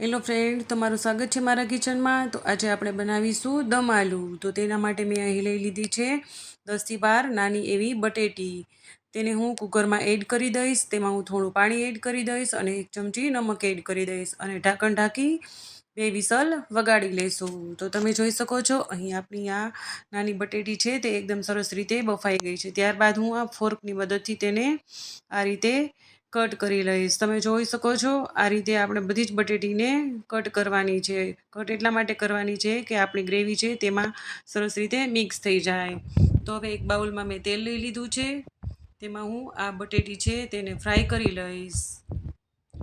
Hello friend, તમારું સ્વાગત છે મારા કિચનમાં. તો આજે આપણે બનાવીશું દમ આલુ. તો તેના માટે મેં અહીં લઈ લીધી છે દસથી બાર નાની એવી બટેટી. તેને હું કુકરમાં એડ કરી દઈશ. તેમાં હું થોડું પાણી એડ કરી દઈશ અને એક ચમચી નમક એડ કરી દઈશ. અને ઢાંકણ ઢાંકી બે વિસલ વગાડી લેશું. તો તમે જોઈ શકો છો, અહીં આપણી આ નાની બટેટી છે તે એકદમ સરસ રીતે બફાઈ ગઈ છે. ત્યારબાદ હું આ ફોર્કની મદદથી તેને આ રીતે કટ કરી લઈશ. તમે જોઈ શકો છો, આ રીતે આપણે બધી જ બટેટીને કટ કરવાની છે. કટ એટલા માટે કરવાની છે કે આપણી ગ્રેવી છે તેમાં સરસ રીતે મિક્સ થઈ જાય. તો હવે એક બાઉલમાં મેં તેલ લઈ લીધું છે. તેમાં હું આ બટેટી છે તેને ફ્રાય કરી લઈશ.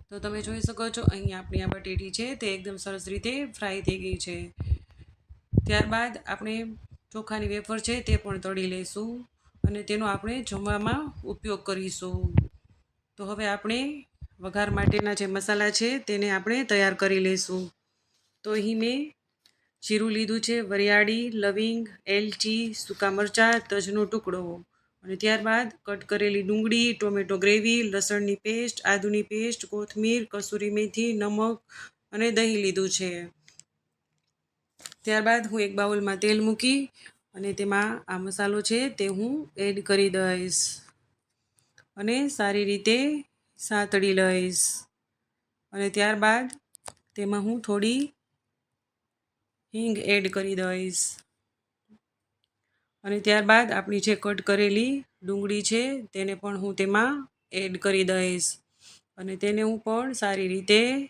તો તમે જોઈ શકો છો, અહીં આપણી આ બટેટી છે તે એકદમ સરસ રીતે ફ્રાય થઈ ગઈ છે. ત્યારબાદ આપણે ચોખાની વેફર છે તે પણ તળી લઈશું અને તેનો આપણે જમવામાં ઉપયોગ કરીશું. તો હવે આપણે વઘાર માટેના જે મસાલા છે તેને આપણે તૈયાર કરી લઈશું. તો અહીં મેં જીરું લીધું છે, વરિયાળી, લવિંગ, એલચી, સૂકા મરચાં, તજનો ટુકડો અને ત્યારબાદ કટ કરેલી ડુંગળી, ટોમેટો ગ્રેવી, લસણની પેસ્ટ, આદુની પેસ્ટ, કોથમીર, કસૂરી મેથી, નમક અને દહીં લીધું છે. ત્યારબાદ હું એક બાઉલમાં તેલ મૂકી અને તેમાં આ મસાલો છે તે હું એડ કરી દઈશ. અને સારી રીતે સાતડી લઈશ. અને ત્યારબાદ તેમાં હું થોડી હિંગ એડ કરી દઈશ. અને ત્યારબાદ આપણી જે કટ કરેલી ડુંગળી છે તેને પણ હું તેમાં એડ કરી દઈશ. અને તેને હું પણ સારી રીતે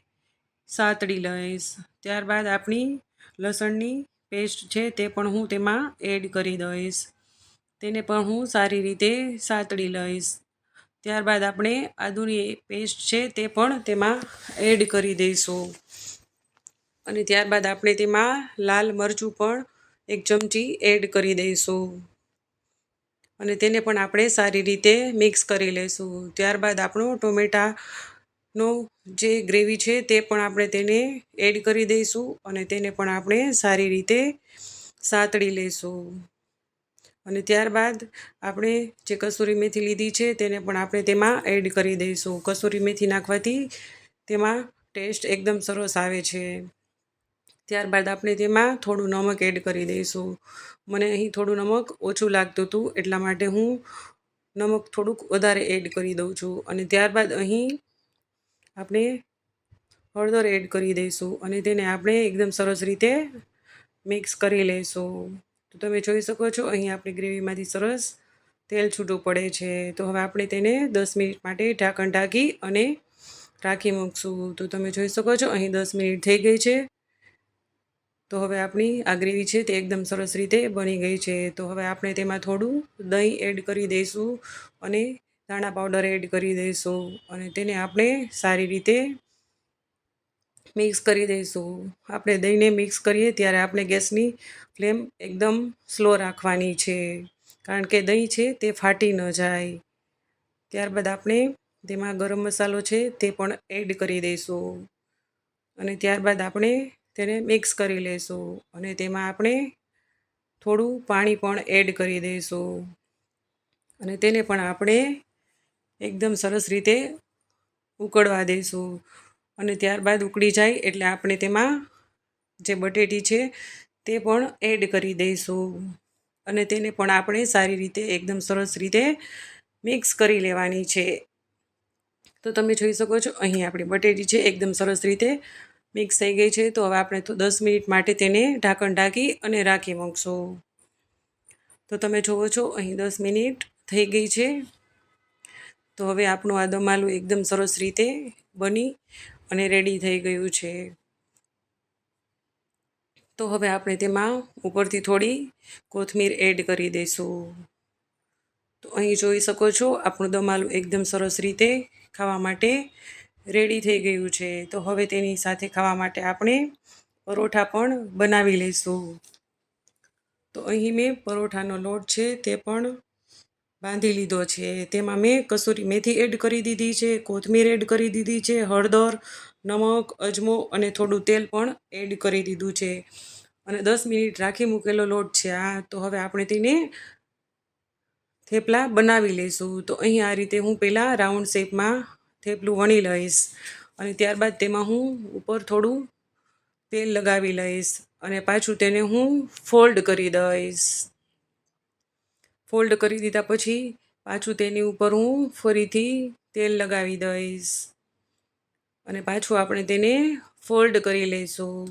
સાતડી લઈશ. ત્યારબાદ આપણી લસણની પેસ્ટ છે તે પણ હું તેમાં એડ કરી દઈશ. તેને પણ હું સારી રીતે સાતડી લઈશ. ત્યારબાદ આપણે આદુની પેસ્ટ છે તે પણ તેમાં એડ કરી દઈશું. અને ત્યારબાદ આપણે તેમાં લાલ મરચું પણ એક ચમચી એડ કરી દઈશું. અને તેને પણ આપણે સારી રીતે મિક્સ કરી લઈશું ત્યારબાદ આપણો ટોમેટાનો જે ગ્રેવી છે તે પણ આપણે તેને એડ કરી દઈશું અને તેને પણ આપણે સારી રીતે સાતળી લઈશું અને ત્યારબાદ આપણે જે કસૂરી મેથી લીધી છે તેને પણ આપણે તેમાં એડ કરી દઈશું. કસૂરી મેથી નાખવાથી તેમાં ટેસ્ટ એકદમ સરસ આવે છે. ત્યારબાદ આપણે તેમાં થોડું નમક એડ કરી દઈશું. મને અહીં થોડું નમક ઓછું લાગતું હતું, એટલા માટે હું નમક થોડુંક વધારે એડ કરી દઉં છું. અને ત્યારબાદ અહીં આપણે હળદર એડ કરી દઈશું અને તેને આપણે એકદમ સરસ રીતે મિક્સ કરી લઈશું. તો તમે જોઈ શકો છો, અહીં આપણી ગ્રેવીમાંથી સરસ તેલ છૂટું પડે છે. તો હવે આપણે તેને દસ મિનિટ માટે ઢાંકણ ઢાંકી અને રાખી મૂકશું. તો તમે જોઈ શકો છો, અહીં દસ મિનિટ થઈ ગઈ છે. તો હવે આપણી આ ગ્રેવી છે તે એકદમ સરસ રીતે બની ગઈ છે. તો હવે આપણે તેમાં થોડું દહીં એડ કરી દઈશું અને ધાણા પાવડર એડ કરી દઈશું અને તેને આપણે સારી રીતે મિક્સ કરી દઈશું. આપણે દહીંને મિક્સ કરીએ ત્યારે આપણે ગેસની ફ્લેમ એકદમ સ્લો રાખવાની છે. કારણ કે દહીં છે તે ફાટી ન જાય. ત્યારબાદ આપણે તેમાં ગરમ મસાલો છે તે પણ એડ કરી દઈશું. અને ત્યારબાદ આપણે તેને મિક્સ કરી લઈશું અને તેમાં આપણે થોડું પાણી પણ એડ કરી દઈશું. અને તેને પણ આપણે એકદમ સરસ રીતે ઉકળવા દઈશું. અને ત્યારબાદ ઉકળી જાય એટલે આપણે તેમાં જે બટેટી છે તે પણ એડ કરી દઈશું. અને તેને પણ આપણે સારી રીતે એકદમ સરસ રીતે મિક્સ કરી લેવાની છે. તો તમે જોઈ શકો છો, અહીં આપણી બટેટી છે, એકદમ સરસ રીતે મિક્સ થઈ ગઈ છે. તો હવે આપણે તો દસ મિનિટ માટે તેને ઢાંકણ ઢાંકી અને રાખી મૂકશું. તો તમે જુઓ છો, અહીં દસ મિનિટ થઈ ગઈ છે. તો હવે આપણું આ દમાલું એકદમ સરસ રીતે બની અને રેડી થઈ ગયું છે. તો હવે આપણે તેમાં ઉપરથી થોડી કોથમીર એડ કરી દઈશું. તો અહીં જોઈ શકો છો, આપણું દમાલું એકદમ સરસ રીતે ખાવા માટે રેડી થઈ ગયું છે. તો હવે તેની સાથે ખાવા માટે આપણે પરોઠા પણ બનાવી લઈશું. તો અહીં મેં પરોઠાનો લોટ છે તે પણ બાંધી લીધો છે. તેમાં મેં કસૂરી મેથી એડ કરી દીધી છે, કોથમીર એડ કરી દીધી છે, હળદર, નમક, અજમો અને થોડું તેલ પણ એડ કરી દીધું છે. અને દસ મિનિટ રાખી મૂકેલો લોટ છે આ. તો હવે આપણે તેને થેપલા બનાવી લઈશું. તો અહીં આ રીતે હું પહેલાં રાઉન્ડ શેપમાં થેપલું વણી લઈશ અને ત્યારબાદ તેમાં હું ઉપર થોડું તેલ લગાવી લઈશ અને પાછું તેને હું ફોલ્ડ કરી દઈશ. ફોલ્ડ કરી દીધા પછી પાછું તેની ઉપર હું ફરીથી તેલ લગાવી દઈશ. અને પાછું આપણે તેને ફોલ્ડ કરી લઈશું.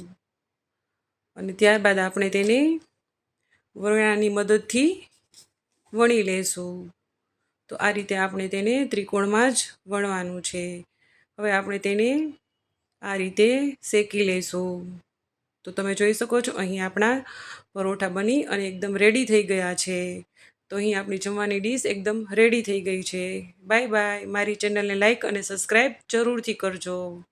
અને ત્યારબાદ આપણે તેને વણાની મદદથી વણી લઈશું તો આ રીતે આપણે તેને ત્રિકોણમાં જ વણવાનું છે. હવે આપણે તેને આ રીતે શેકી લઈશું તો તમે જોઈ શકો છો, અહીં આપણા પરોઠા બની અને એકદમ રેડી થઈ ગયા છે. તો અહીં આપણી જમવાની ડીશ એકદમ રેડી થઈ ગઈ છે. બાય બાય મારી ચેનલને લાઇક અને સબસ્ક્રાઈબ જરૂરથી કરજો.